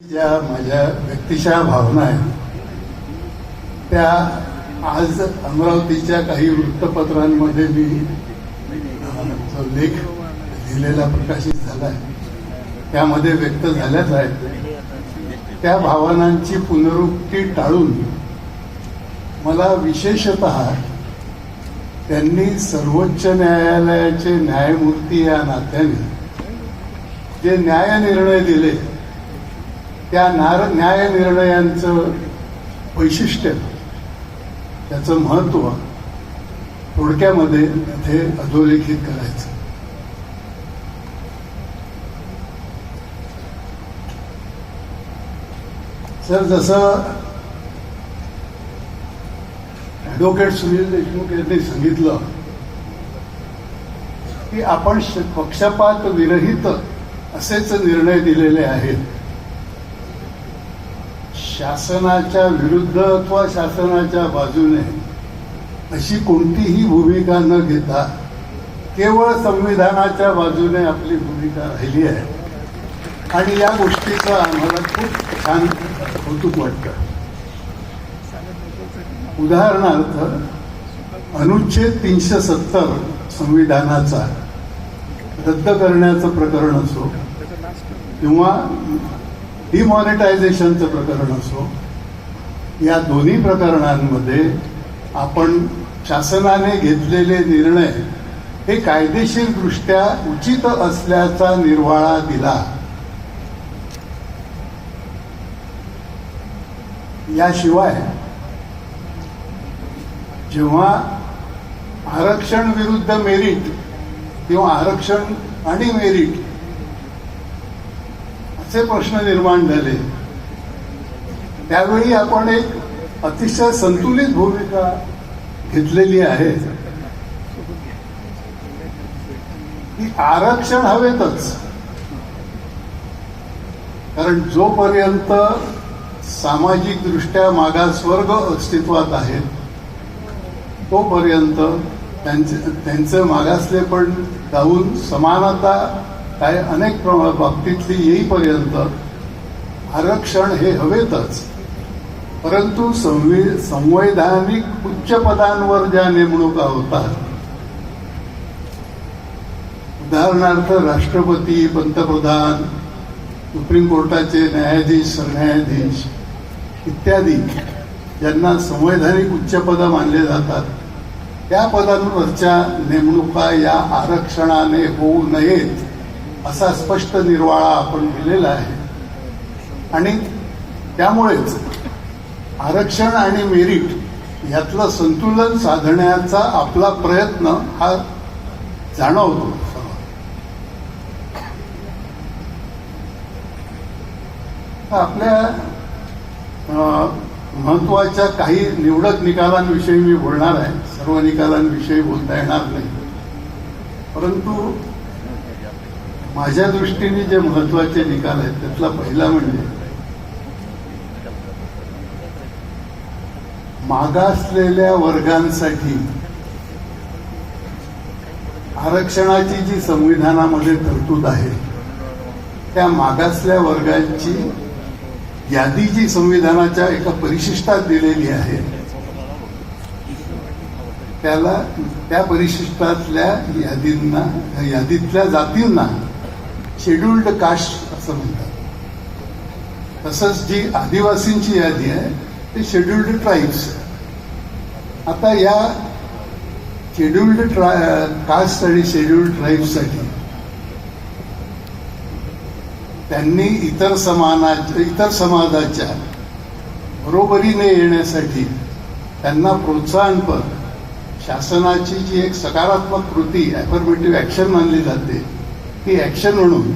ज्या माझ्या व्यक्तीच्या भावना आहेत त्या आज अमरावतीच्या काही वृत्तपत्रांमध्ये मी जो लेख लिहिलेला प्रकाशित झालाय त्यामध्ये व्यक्त झाल्याच आहेत त्या भावनांची पुनरुक्ती टाळून मला विशेषत त्यांनी सर्वोच्च न्यायालयाचे न्यायमूर्ती या नात्याने जे न्याय निर्णय दिले त्या नार न्याय निर्णयांचं वैशिष्ट्य त्याचं महत्त्व थोडक्यामध्ये ते अधोरेखित करायचं. सर जसं ॲडव्होकेट सुनील देशमुख यांनी सांगितलं की आपण पक्षपात विरहित असेच निर्णय दिलेले आहेत. शासनाच्या विरुद्ध अथवा शासनाच्या बाजूने अशी कोणतीही भूमिका न घेता केवळ संविधानाच्या बाजूने आपली भूमिका राहिली आहे. आणि या गोष्टीचं आम्हाला खूप छान कौतुक वाटतं. उदाहरणार्थ अनुच्छेद तीनशे सत्तर संविधानाचा रद्द करण्याचं प्रकरण असो किंवा डिमॉनिटायझेशनचं प्रकरण असो या दोन्ही प्रकरणांमध्ये आपण शासनाने घेतलेले निर्णय हे कायदेशीरदृष्ट्या उचित असल्याचा निर्वाळा दिला. याशिवाय जेव्हा आरक्षण विरुद्ध मेरिट किंवा आरक्षण आणि मेरिट चे प्रश्न निर्माण झाले. त्यावेळी आपण एक अतिशय संतुलित भूमिका घेतलेली आहे. की आरक्षण हवेतच. कारण जोपर्यंत सामाजिक दृष्ट्या मागासवर्ग अस्तित्वात आहेत तोपर्यंत त्यांचे त्यांचं मागासलेपण जाऊन समानता काय अनेक प्रमा बाबतीतली येईपर्यंत आरक्षण हे हवेतच. परंतु संवि संवैधानिक उच्च पदांवर ज्या नेमणुका होतात उदाहरणार्थ राष्ट्रपती पंतप्रधान सुप्रीम कोर्टाचे न्यायाधीश सरन्यायाधीश इत्यादी ज्यांना संवैधानिक उच्चपद मानले जातात. त्या पदांवरच्या नेमणुका या आरक्षणाने होऊ नयेत. असा स्पष्ट निर्वाळा आपण दिलेला आहे. आणि त्यामुळेच आरक्षण आणि मेरिट यातलं संतुलन साधण्याचा आपला प्रयत्न हा जाणवतो. आपल्या महत्त्वाच्या काही निवडक निकालांविषयी मी बोलणार आहे. सर्व निकालांविषयी बोलता येणार नाही. परंतु माझ्या दृष्टीने जे महत्त्वाचे निकाल आहेत त्यातला पहिला म्हणजे मागासलेल्या वर्गांसाठी आरक्षणाची जी संविधानामध्ये तरतूद आहे त्या मागासल्या वर्गांची यादी जी संविधानाच्या एका परिशिष्टात दिलेली आहे त्याला त्या परिशिष्टातल्या यादींना यादीतल्या जातींना शेड्युल्ड कास्ट असं म्हणतात. तसंच जी आदिवासींची यादी आहे ते शेड्युल्ड ट्राईब्स आता या शेड्युल्ड ट्रा कास्ट आणि शेड्युल्ड ट्राईब्ससाठी त्यांनी इतर समाना इतर समाजाच्या बरोबरीने येण्यासाठी त्यांना प्रोत्साहनपर शासनाची जी एक सकारात्मक कृती ॲफर्मेटिव्ह ॲक्शन मानली जाते ती ॲक्शन म्हणून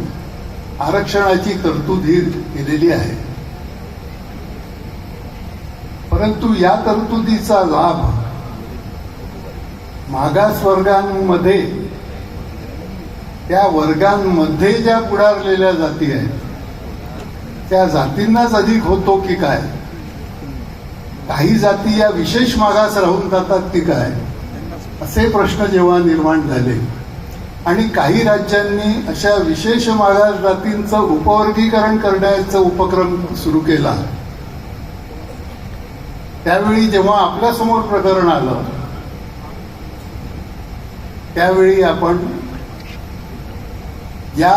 आरक्षणाची तरतूद ही केलेली आहे. परंतु या तरतुदीचा लाभ मागास वर्गांमध्ये त्या वर्गांमध्ये ज्या पुढारलेल्या जाती आहेत त्या जातींनाच अधिक होतो की काय? काही जाती या विशेष मागास राहून जातात की काय? असे प्रश्न जेव्हा निर्माण झाले आणि काही राज्यांनी अशा विशेष मागास जातींचं उपवर्गीकरण करण्याचा उपक्रम सुरू केला. त्यावेळी जेव्हा आपल्यासमोर प्रकरण आलं त्यावेळी आपण या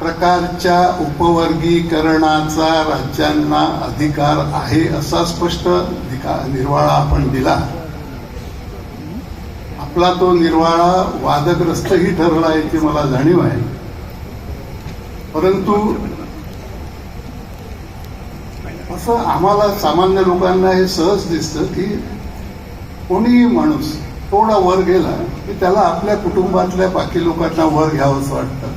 प्रकारच्या उपवर्गीकरणाचा राज्यांना अधिकार आहे असा स्पष्ट निर्वाळा आपण दिला. आपला तो निर्वाळा वादग्रस्तही ठरला याची मला जाणीव आहे. परंतु असं आम्हाला सामान्य लोकांना हे सहज दिसतं की कोणीही माणूस थोडा वर गेला की त्याला आपल्या कुटुंबातल्या बाकी लोकांना वर घ्यावंसं वाटतं.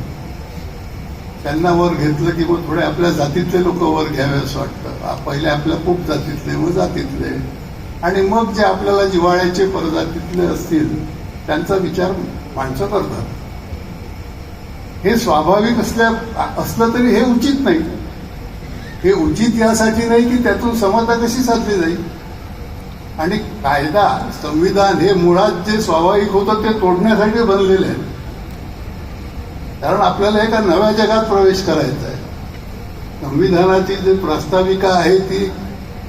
त्यांना वर घेतलं की मग थोडे आपल्या जातीतले लोक वर घ्यावे असं वाटतं. पहिले आपल्या खूप जातीतले व जातीतले. आणि मग जे आपल्याला जिवाळ्याचे प्रजातीतले असतील त्यांचा विचार माणसं करतात. हे स्वाभाविक असल्या असलं तरी हे उचित नाही. हे उचित यासाठी नाही की त्यातून समता कशी साधली जाईल? आणि कायदा संविधान हे मुळात जे स्वाभाविक होतं ते तोडण्यासाठी बनलेले आहे कारण आपल्याला एका नव्या जगात प्रवेश करायचा आहे. संविधानाची जी प्रास्ताविका आहे ती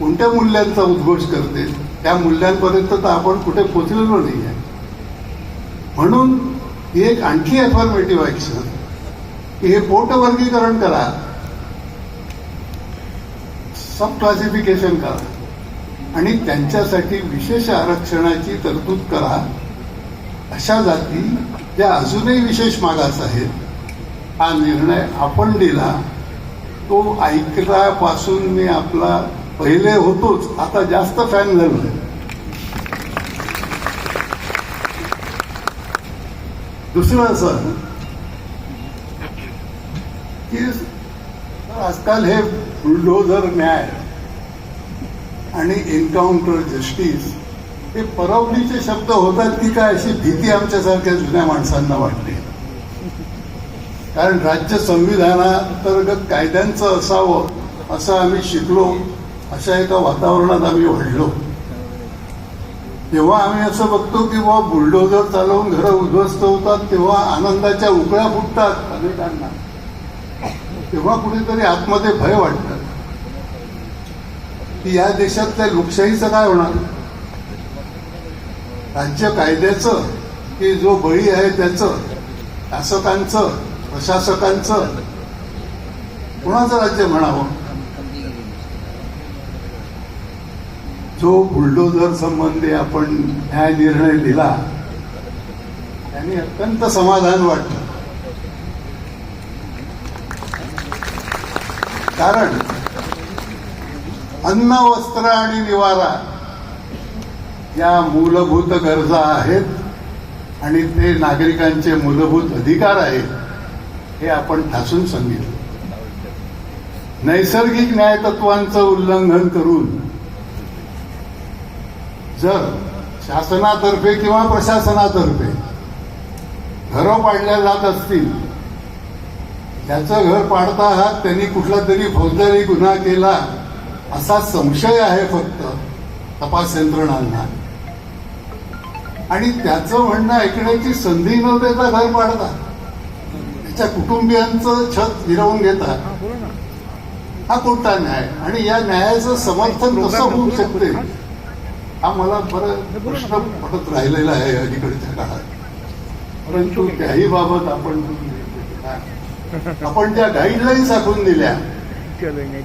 कोणत्या मूल्यांचा उद्घोष करते त्या मूल्यांपर्यंत तर आपण कुठे पोचलेलो नाही आहे म्हणून ही एक आणखी अफॉर्मेटिव्ह ॲक्शन की हे पोटवर्गीकरण करा. सब क्लासिफिकेशन करा. आणि त्यांच्यासाठी विशेष आरक्षणाची तरतूद करा. अशा जाती ज्या अजूनही विशेष मागास आहेत हा निर्णय आपण दिला. तो ऐकल्यापासून मी आपला पहिले होतोच. आता जास्त फॅन झालो. दुसरं असं. की आजकाल हे बुलडोझर न्याय आणि एन्काउंटर जस्टिस हे परवलीचे शब्द होतात की काय अशी भीती आमच्यासारख्या जुन्या माणसांना वाटते. कारण राज्य संविधानांतर्गत कायद्यांचं असावं असं आम्ही शिकलो. अशा एका वातावरणात आम्ही वाढलो. तेव्हा आम्ही असं बघतो की बाबा बुलडोजर चालवून घरं उद्ध्वस्त होतात तेव्हा आनंदाच्या उकळ्या फुटतात अनेकांना तेव्हा कुठेतरी आतमध्ये भय वाटतात की या देशातल्या लोकशाहीचं काय होणार? राज्य कायद्याचं की जो बळी आहे त्याचं शासकांचं प्रशासकांचं कुणाचं राज्य म्हणावं? जो बुलडोझर संबंधी आपण न्याय निर्णय दिला त्यांनी अत्यंत समाधान वाटलं. कारण अन्न वस्त्र आणि निवारा या मूलभूत गरजा आहेत आणि ते नागरिकांचे मूलभूत अधिकार आहेत हे आपण ठासून सांगितलं. नैसर्गिक न्यायतत्वांचं उल्लंघन करून जर शासनातर्फे किंवा प्रशासनातर्फे घरं पाडल्या जात असतील त्याचं घर पाडता हा त्यांनी कुठला तरी फौजदारी गुन्हा केला असा संशय आहे फक्त तपास यंत्रणांना. आणि त्याचं म्हणणं ऐकण्याची संधी न देता घर पाडता त्याच्या कुटुंबियांचं छत हिरवून घेतात हा कोणता न्याय? आणि या न्यायाचं समर्थन कसं होऊ शकते? हा मला बरं प्रश्न पडत राहिलेला आहे अलीकडच्या काळात. परंतु त्याही बाबत आपण आपण ज्या गाईडलाईन्स आखून दिल्या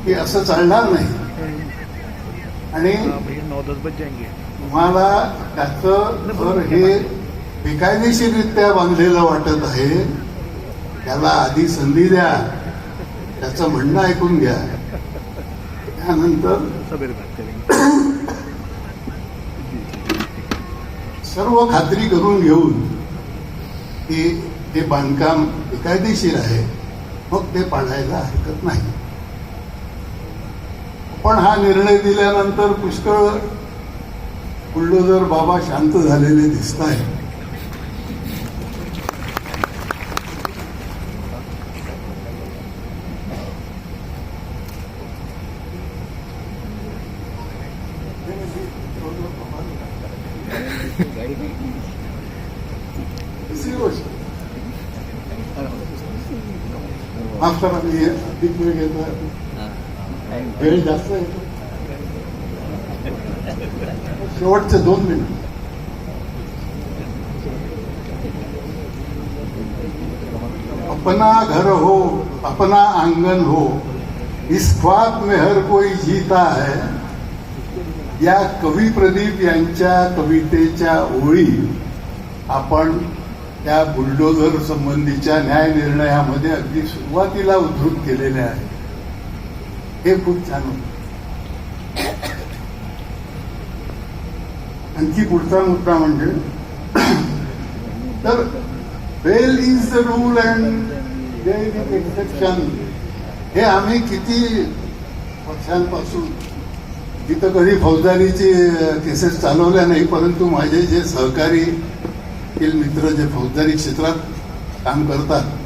की असं चालणार नाही. आणि जाएंगे तुम्हाला त्याचं जर हे बेकायदेशीररित्या बांधलेलं वाटत आहे. त्याला आधी संधी द्या. त्याचं म्हणणं ऐकून घ्या. त्यानंतर सर्व खात्री करून घेऊन की ते बांधकाम बेकायदेशीर आहे मग ते पाडायला हरकत नाही. पण हा निर्णय दिल्यानंतर पुष्कळ बुलडोजर बाबा शांत झालेले दिसत आहेत दुसरी गोष्ट माफ करा मी अधिक वेळ घेतो वेळ जास्त येतो शेवटचे दोन मिनिट अपना घर हो अपना आंगन हो इस ख्वाब में हर कोई जीता है या कवी प्रदीप यांच्या कवितेच्या ओळी आपण त्या बुलडोझर संबंधीच्या न्याय निर्णयामध्ये अगदी सुरुवातीला उद्धृत केलेल्या आहेत. हे खूप छान होत. आणखी पुढचा मुद्दा म्हणजे तर bail is the rule and there is exception हे आम्ही किती वर्षांपासून तिथं कधी फौजदारीची केसेस चालवल्या नाही परंतु माझे जे सहकारी मित्र जे फौजदारी क्षेत्रात काम करतात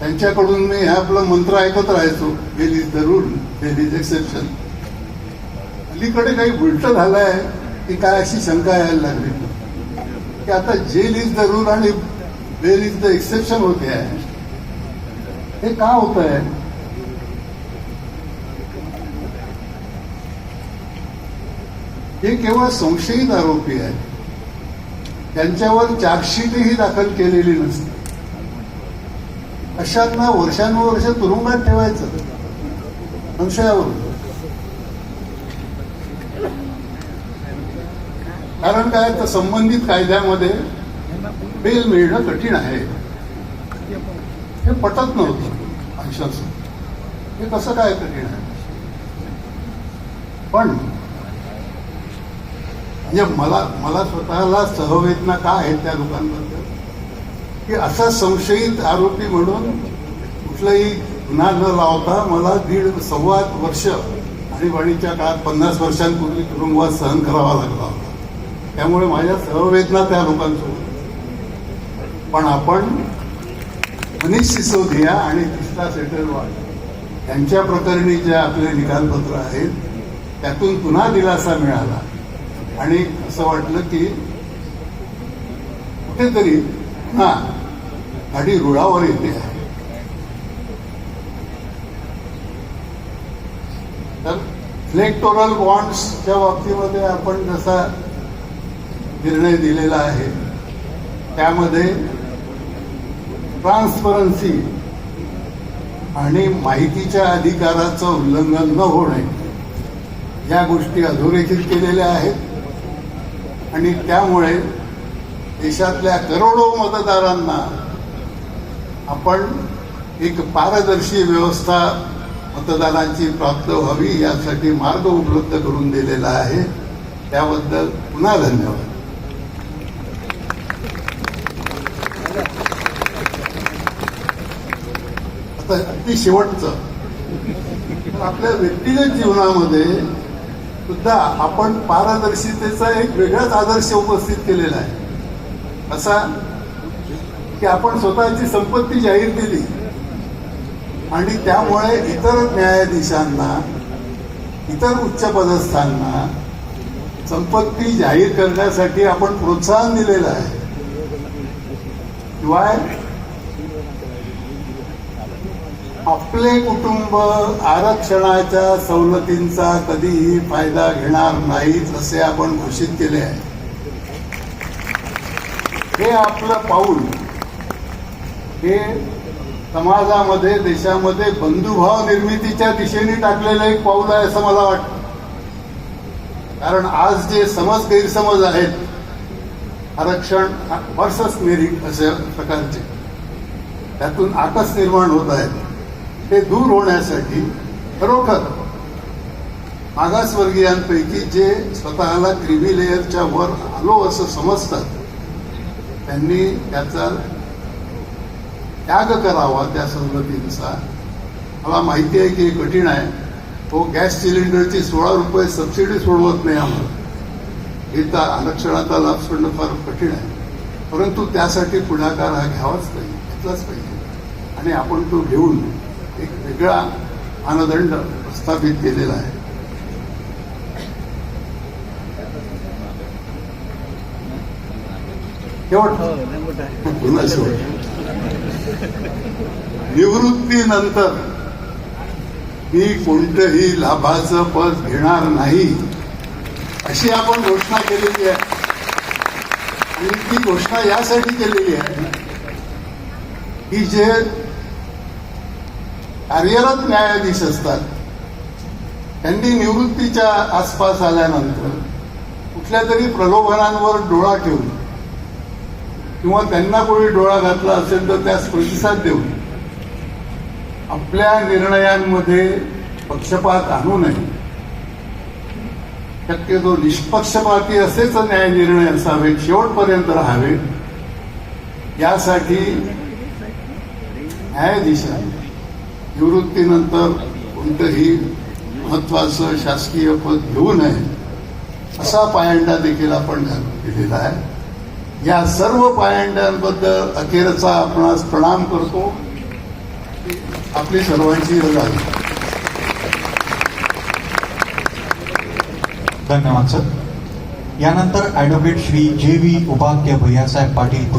त्यांच्याकडून मी हे आपला मंत्र ऐकत राहायचो. Bail is the rule bail is exception अलीकडे काही उलट झालंय की काय अशी शंका यायला लागली? की आता जेल इज द रूल आणि बेल इज द एक्सेप्शन होते आहे. हे का होत आहे हे केवळ संशयित आरोपी आहेत. त्यांच्यावर चार्जशीटही दाखल केलेली नसते. अशांना वर्षानुवर्ष तुरुंगात ठेवायचं. संशयावर कारण काय तर संबंधित कायद्यामध्ये बेल मिळणं कठीण आहे. हे पटत नव्हतं अंशाचं हे कसं काय कठीण आहे? पण म्हणजे मला मला स्वतःला सहवेदना का आहेत त्या लोकांबद्दल? की असा संशयित आरोपी म्हणून कुठलाही गुन्हा न लावता मला दीड सव्वा वर्ष आणीबाणीच्या काळात पन्नास वर्षांपूर्वी तुरुंगवास सहन करावा लागला होता. त्यामुळे माझ्या सहवेदना त्या लोकांसोबत पण आपण मनीष सिसोदिया आणि कृष्णा सेटरवाड यांच्या प्रकरणी जे आपले निकालपत्र आहेत त्यातून पुन्हा दिलासा मिळाला. आणि असं वाटलं की कुठेतरी हां आणि रुळावर येते. आहे तर फ्लेक्टोरल बॉन्ड्सच्या बाबतीमध्ये आपण जसा निर्णय दिलेला आहे त्यामध्ये ट्रान्सपरन्सी आणि माहितीच्या अधिकाराचं उल्लंघन न होणे या गोष्टी अधोरेखित केलेल्या आहेत. आणि त्यामुळे देशातल्या करोडो मतदारांना आपण एक पारदर्शी व्यवस्था मतदानाची प्राप्त व्हावी यासाठी मार्ग उपलब्ध करून दिलेला आहे. त्याबद्दल पुन्हा धन्यवाद. आता अगदी शेवटचं. आपल्या व्यक्तिगत जीवनामध्ये सुद्धा आपण पारदर्शितेचा एक वेगळाच आदर्श उपस्थित केलेला आहे. असा की आपण स्वतःची संपत्ती जाहीर केली. आणि त्यामुळे इतर न्यायाधीशांना इतर उच्च पदस्थांना संपत्ती जाहीर करण्यासाठी आपण प्रोत्साहन दिलेलं आहे. शिवाय आपले कुटुंब आरक्षणाच्या सवलतींचा कधीही फायदा घेणार नाहीत असे आपण घोषित केले आहे. हे आपलं पाऊल. हे समाजामध्ये देशामध्ये बंधुभाव निर्मितीच्या दिशेने टाकलेलं एक पाऊल आहे असं मला वाटतं. कारण आज जे समज गैरसमज आहेत आरक्षण वर्सस मेरिट अशा प्रकारचे त्यातून आकस निर्माण होत आहेत. ते दूर होण्यासाठी खरोखर मागासवर्गीयांपैकी जे स्वतःला क्रिमी वर आलो असं समजतात त्यांनी त्याचा त्याग करावा त्या सवलतींचा मला माहिती आहे की हे कठीण आहे. तो गॅस सिलेंडरची सोळा रुपये सबसिडी सोडवत नाही आम्हाला. हे तर आरक्षणाचा लाभ सोडणं फार कठीण आहे. परंतु त्यासाठी पुढाकार हा घ्यावाच पाहिजे घेतलाच पाहिजे. आणि आपण तो घेऊन एक वेगळा मानदंड प्रस्थापित केलेला आहे. शेवट. हो पुन्हा शेवट. निवृत्तीनंतर मी कोणतंही लाभाचं पद घेणार नाही अशी आपण घोषणा केलेली आहे. आणि ती घोषणा यासाठी केलेली आहे की जे कार्यरत न्यायाधीश असतात त्यांनी निवृत्तीच्या आसपास आल्यानंतर कुठल्या तरी प्रलोभनांवर डोळा ठेवून किंवा त्यांना कोणी डोळा घातला असेल तर त्यास प्रतिसाद देऊ आपल्या निर्णयांमध्ये पक्षपात आणू नये. शक्यतो निष्पक्षपाती असेच न्याय निर्णय असावे शेवटपर्यंत राहावे यासाठी न्यायाधीशांनी निवृत्तीनंतर कोणतंही महत्वाचं शासकीय पद घेऊ नये असा पायंडा देखील आपण घालून दिलेला आहे. या सर्व पायंड्यांबद्दल अखेरचा आपणास प्रणाम करतो. आपली सर्वांची रजा धन्यवाद सर. यानंतर ॲडव्होकेट श्री जे व्ही उपाख्य भैयासाहेब पाटील